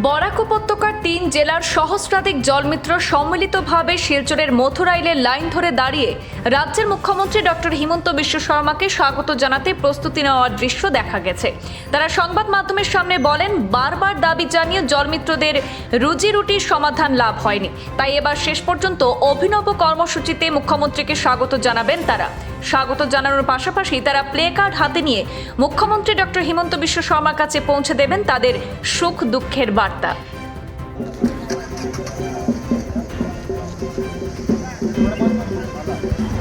বরাক উপত্যকার তিন জেলার সহস্রাধিক জলমিত্র সম্মিলিতভাবে শিলচরের মথুরাইলের লাইন ধরে দাঁড়িয়ে রাজ্যের মুখ্যমন্ত্রী ডক্টর হিমন্ত বিশ্ব শর্মাকে স্বাগত জানাতে প্রস্তুতি নেওয়ার দৃশ্য দেখা গেছে। তারা সংবাদ মাধ্যমের সামনে বলেন, বারবার দাবি জানিয়ে জলমিত্রদের রুজি রুটির সমাধান লাভ হয়নি। তাই এবার শেষ পর্যন্ত অভিনব কর্মসূচিতে মুখ্যমন্ত্রীকে স্বাগত জানাবেন তারা। স্বাগত জানানোর পাশাপাশি তারা প্লে কার্ড হাতে নিয়ে মুখ্যমন্ত্রী ডক্টর হিমন্ত বিশ্ব শর্মার কাছে পৌঁছে দেবেন তাদের সুখ দুঃখের বার্তা। Thank you.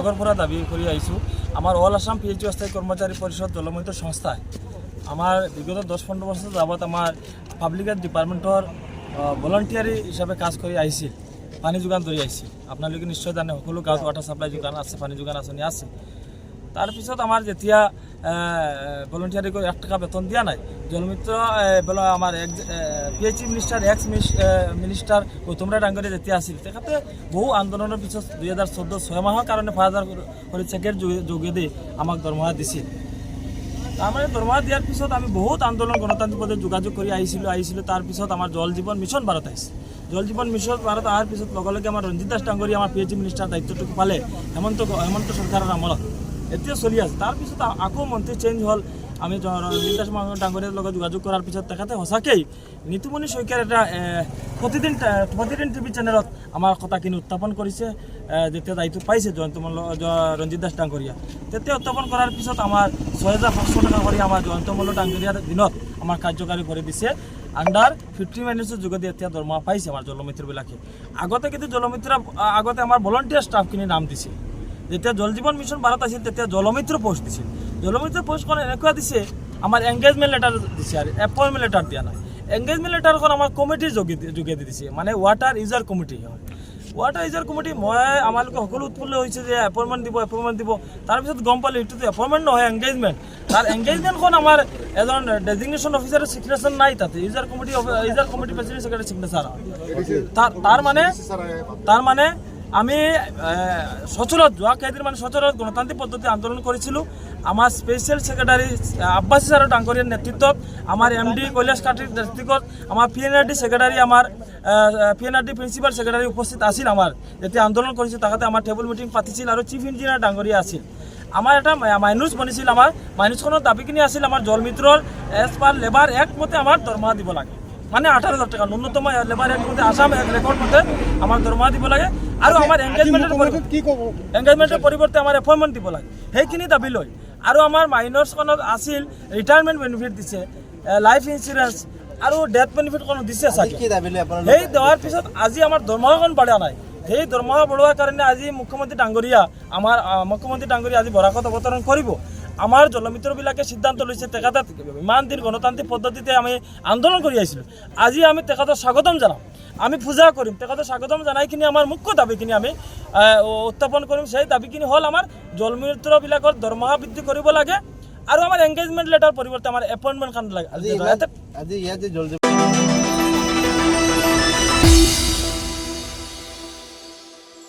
আগৰ পৰা দাবি কৰি আহিছোঁ। আমাৰ all Assam P H U অস্থায়ী কৰ্মচাৰী পৰিষদ জলমৈত সংস্থাই আমাৰ বিগত দহ পোন্ধৰ বছৰ যাবত আমাৰ পাব্লিক হেল্থ ডিপাৰ্টমেণ্টৰ ভলণ্টিয়াৰী হিচাপে কাজ কৰি আহিছিল। পানী যোগান ধৰি আহিছিল। আপোনালোকে নিশ্চয় জানে, সকলো গাঁৱত ৱাটাৰ চাপ্লাই যোগান আছে, পানী যোগান আঁচনি আছে। তাৰপিছত আমাৰ যেতিয়া ভলণ্টিয়াৰী এক টকা বেতন দিয়া নাই, জলমিত্ৰ আমাৰ P H E minister ex minister Gautam Roy ডাঙৰীয়া যেতিয়া আছিল, তেখেতে বহু আন্দোলনৰ পিছত দুই হাজাৰ চৈধ্য ছয় মাহৰ কাৰণে পাঁচ হাজাৰ কৰি যোগেদি আমাক দৰমহা দিছিল। তাৰমানে দৰমহা দিয়াৰ পিছত আমি বহুত আন্দোলন, গণতান্ত্ৰিক পদে যোগাযোগ কৰি আহিছিলোঁ আহিছিলোঁ। তাৰপিছত আমাৰ জল জীৱন মিছন ভাৰত আহিছে। জল জীৱন মিছন ভাৰত অহাৰ পিছত লগে লগে আমাৰ দাস ডাঙৰীয়া আমাৰ পি এইচ ই মিনিষ্টাৰ দায়িত্বটো পালে। হেমন্ত হেমন্ত চৰকাৰৰ আমলত। এতিয়া চলি আছে। তাৰপিছত আকৌ মন্ত্ৰী চেঞ্জ হ'ল। আমি মা- ডাঙৰীয়াৰ লগত যোগাযোগ কৰাৰ পিছত তেখেতে সঁচাকেই নিতুমণি শইকীয়াৰ এটা প্ৰতিদিন প্ৰতিদিন টিভি চেনেলত আমাৰ কথাখিনি উত্থাপন কৰিছে। যেতিয়া দায়িত্ব পাইছে জয়ন্ত মল্ল ৰঞ্জিত দাস ডাঙৰীয়া। তেতিয়া উত্থাপন কৰাৰ পিছত আমাৰ ছয় হাজাৰ পাঁচশো টকা কৰি আমাৰ জয়ন্ত মল্ল ডাঙৰীয়াৰ দিনত আমাৰ কাৰ্যকাৰী কৰি দিছে। আণ্ডাৰ ফিফটি মাইনাছৰ যোগেদি এতিয়া দৰমহা পাইছে আমাৰ জলমিত্ৰবিলাকে। আগতে কিন্তু জলমিত্ৰ আগতে আমাৰ ভলণ্টিয়াৰ ষ্টাফখিনি নাম দিছিল। যেতিয়া জল জীৱন মিছন ভাৰত আছিল তেতিয়া জলমিত্ৰ পোষ্ট দিছিল জলমিত্ৰ পোষ্টখন এনেকুৱা দিছে আমাৰ এংগেজমেণ্ট লেটাৰ দিছে আৰু এপইণ্টমেণ্ট লেটাৰ দিয়া নাই। এংগেজমেণ্ট লেটাৰখন আমাৰ কমিটিৰ যোগেদি যোগেদি দিছে মানে ৱাটাৰ ইউজাৰ কমিটি হয়। ৱাটাৰ ইউজাৰ কমিটি মই আমালোকে সকলো উৎফুল্ল হৈছে যে এপইণ্টমেণ্ট দিব এপইণ্টমেণ্ট দিব। তাৰপিছত গম পালোঁ এইটোতো এপইণ্টমেণ্ট নহয় এংগেজমেণ্ট তাৰ এংগেজমেণ্টখন আমাৰ এজন ডেজিগনেশ্যন অফিচাৰৰ ছিগনেচাৰ নাই তাতে। User committee user committee president secretary signature তাৰ তাৰ মানে তাৰ মানে আমি এ, সচলত যোৱা কেইদিনমান সচলত গণতান্ত্ৰিক পদ্ধতি আন্দোলন কৰিছিলোঁ আমাৰ স্পেচিয়েল ছেক্ৰেটাৰী আব্বাছী ছাৰৰ ডাঙৰীয়াৰ নেতৃত্বত আমাৰ এম ডি কৈলাশ কাটিৰ নেতৃত্বত আমাৰ P N R D secretary আমাৰ P N R D principal secretary উপস্থিত আছিল আমাৰ যেতিয়া আন্দোলন কৰিছিল তাতে আমাৰ টেবুল মিটিং পাতিছিল আৰু চিফ ইঞ্জিনিয়াৰ ডাঙৰীয়া আছিল। আমাৰ এটা মাইনুচ বনিছিল আমাৰ মাইনুচখনৰ দাবীখিনি আছিল আমাৰ জলমিত্ৰৰ এজ পাৰ লেবাৰ এক মতে আমাৰ দৰমহা দিব লাগে। মানে আঠাৰ হাজাৰ টকা। ন্যূনতম লেবাৰ এক মতে আছাম ৰেকৰ্ড মতে আমাৰ দৰমহা দিব লাগে। আৰু আমাৰ এংগেজমেণ্টৰ কি ক'ব? এংগেজমেণ্টৰ পৰিৱৰ্তে আমাৰ এপইণ্টমেণ্ট দিব লাগে। সেইখিনি দাবি লৈ আৰু আমাৰ মাইনৰ্ছখনত আছিল ৰিটায়াৰমেণ্ট বেনিফিট দিছে লাইফ ইঞ্চুৰেঞ্চ আৰু ডেথ বেনিফিটখন দিছে চাগে। সেই দেওয়াৰ পিছত আজি আমাৰ দৰমহাখন বঢ়া নাই। সেই দৰমহা বঢ়োৱাৰ কাৰণে আজি মুখ্যমন্ত্ৰী ডাঙৰীয়া আমাৰ মুখ্যমন্ত্ৰী ডাঙৰীয়া আজি বৰাকত অৱতৰণ কৰিব। আমাৰ জলমিত্ৰবিলাকে সিদ্ধান্ত লৈছে তেখেতক ইমান দিন গণতান্ত্ৰিক পদ্ধতিতে আমি আন্দোলন কৰি আহিছিলোঁ। আজি আমি তেখেতক স্বাগতম জনাম। আমি পূজা কৰিম। তেখেতক স্বাগতম জনাই কিনে আমাৰ মুখ্য দাবীখিনি আমি উত্থাপন কৰিম। সেই দাবীখিনি হ'ল আমাৰ জলমিত্ৰবিলাকৰ দৰমহা বৃদ্ধি কৰিব লাগে আৰু আমাৰ এংগেজমেণ্ট লেটাৰ পৰিৱৰ্তে আমাৰ এপইণ্টমেণ্ট লাগে।